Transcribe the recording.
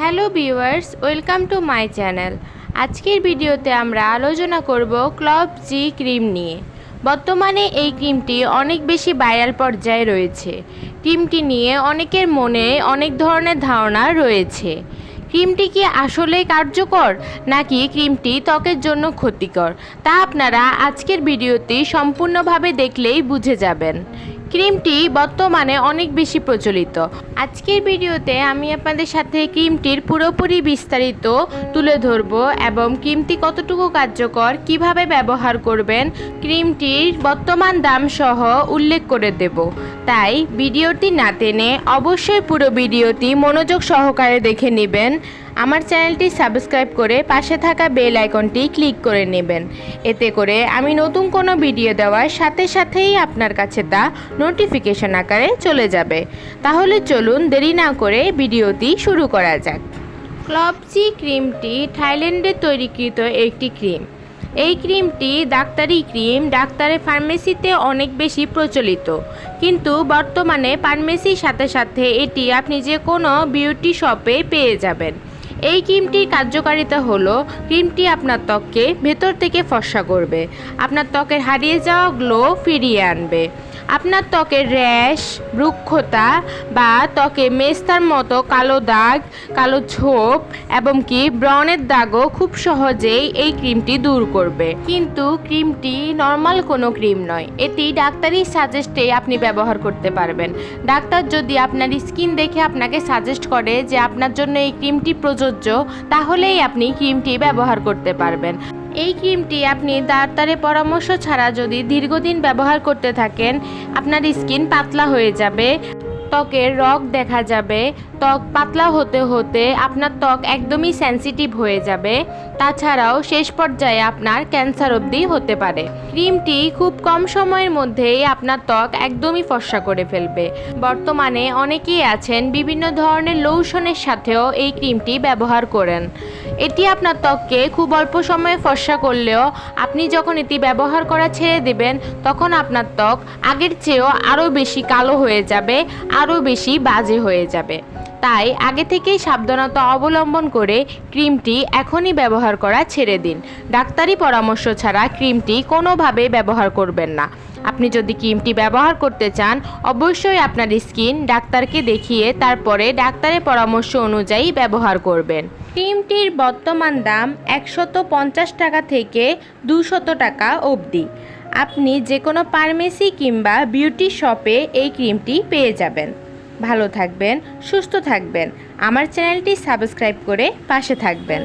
Hello viewers, welcome to my channel. আজকের ভিডিওতে আমরা আলোচনা করব ক্লব জি ক্রিম নিয়ে। বর্তমানে এই ক্রিমটি অনেক বেশি ভাইরাল পর্যায়ে রয়েছে। ক্রিমটি নিয়ে অনেকের মনে অনেক ধরনের ধারণা রয়েছে। ক্রিমটি কি আসলে কার্যকর, নাকি ক্রিমটি ত্বকের জন্য ক্ষতিকর? তা আপনারা আজকের ভিডিওতে সম্পূর্ণভাবে দেখলেই বুঝে যাবেন। ক্রিমটি বর্তমানে অনেক বেশি প্রচলিত। আজকের ভিডিওতে আমি আপনাদের সাথে ক্রিমটির পুরোপুরি বিস্তারিত তুলে ধরব এবং ক্রিমটি কতটুকু কার্যকর, কীভাবে ব্যবহার করবেন, ক্রিমটির বর্তমান দাম সহ উল্লেখ করে দেব। তাই ভিডিওটি না টেনে অবশ্যই পুরো ভিডিওটি মনোযোগ সহকারে দেখে নেবেন। আমার চ্যানেলটি সাবস্ক্রাইব করে পাশে থাকা বেল আইকনটি ক্লিক করে নেবেন। এতে করে আমি নতুন কোনো ভিডিও দেওয়ার সাথে সাথেই আপনার কাছে তা নোটিফিকেশন আকারে চলে যাবে। তাহলে চলুন দেরি না করে ভিডিওটি শুরু করা যাক। ক্লবজি ক্রিমটি থাইল্যান্ডে তৈরিকৃত একটি ক্রিম। এই ক্রিমটি ডাক্তারি ক্রিম ডাক্তারের ফার্মেসিতে অনেক বেশি প্রচলিত। কিন্তু বর্তমানে ফার্মেসির সাথে সাথে এটি আপনি যে কোনো বিউটি শপে পেয়ে যাবেন। এই ক্রিমটির কার্যকারিতা হলো ক্রিমটি আপনার ত্বককে ভেতর থেকে ফর্সা করবে। আপনার ত্বকের হারিয়ে যাওয়া গ্লো ফিরিয়ে আনবে। আপনার ত্বকের র্যাশ, রুক্ষতা বা ত্বকে মেস্তার মতো কালো দাগ, কালো ছোপ এবং কি ব্রনের দাগও খুব সহজেই এই ক্রিমটি দূর করবে। কিন্তু ক্রিমটি নর্মাল কোনো ক্রিম নয়। এটি ডাক্তারি সাজেস্টে আপনি ব্যবহার করতে পারবেন। ডাক্তার যদি আপনার স্কিন দেখে আপনাকে সাজেস্ট করে যে আপনার জন্য এই ক্রিমটি প্রযোজ্য, তাহলেই আপনি ক্রিমটি ব্যবহার করতে পারবেন। এই ক্রিমটি আপনি ডাক্তারের পরামর্শ ছাড়া যদি দীর্ঘদিন ব্যবহার করতে থাকেন, আপনার স্কিন পাতলা হয়ে যাবে। ত্বকের রগ দেখা যাবে, ত্বক পাতলা হতে হতে আপনার ত্বক একদমই সেন্সিটিভ হয়ে যাবে। তাছাড়াও শেষ পর্যায়ে আপনার ক্যান্সার অবধি হতে পারে। ক্রিমটি খুব কম সময়ের মধ্যেই আপনার ত্বক একদমই ফর্সা করে ফেলবে। বর্তমানে অনেকেই আছেন বিভিন্ন ধরনের লোশনের সাথেও এই ক্রিমটি ব্যবহার করেন। এটি আপনার ত্বককে খুব অল্প সময়ে ফর্সা করলেও আপনি যখন এটি ব্যবহার করা ছেড়ে দেবেন, তখন আপনার ত্বক আগের চেয়েও আরও বেশি কালো হয়ে যাবে, আরও বেশি বাজে হয়ে যাবে। তাই আগে থেকেই সাবধানতা অবলম্বন করে ক্রিমটি এখনই ব্যবহার করা ছেড়ে দিন। ডাক্তারি পরামর্শ ছাড়া ক্রিমটি কোনোভাবে ব্যবহার করবেন না। আপনি যদি ক্রিমটি ব্যবহার করতে চান, অবশ্যই আপনার স্কিন ডাক্তারকে দেখিয়ে তারপরে ডাক্তারের পরামর্শ অনুযায়ী ব্যবহার করবেন। ক্রিমটির বর্তমান দাম একশত পঞ্চাশ টাকা থেকে দুশত টাকা অবধি। আপনি যে কোনো ফার্মেসি কিংবা বিউটি শপে এই ক্রিমটি পেয়ে যাবেন। ভালো থাকবেন, সুস্থ থাকবেন। আমার চ্যানেলটি সাবস্ক্রাইব করে পাশে থাকবেন।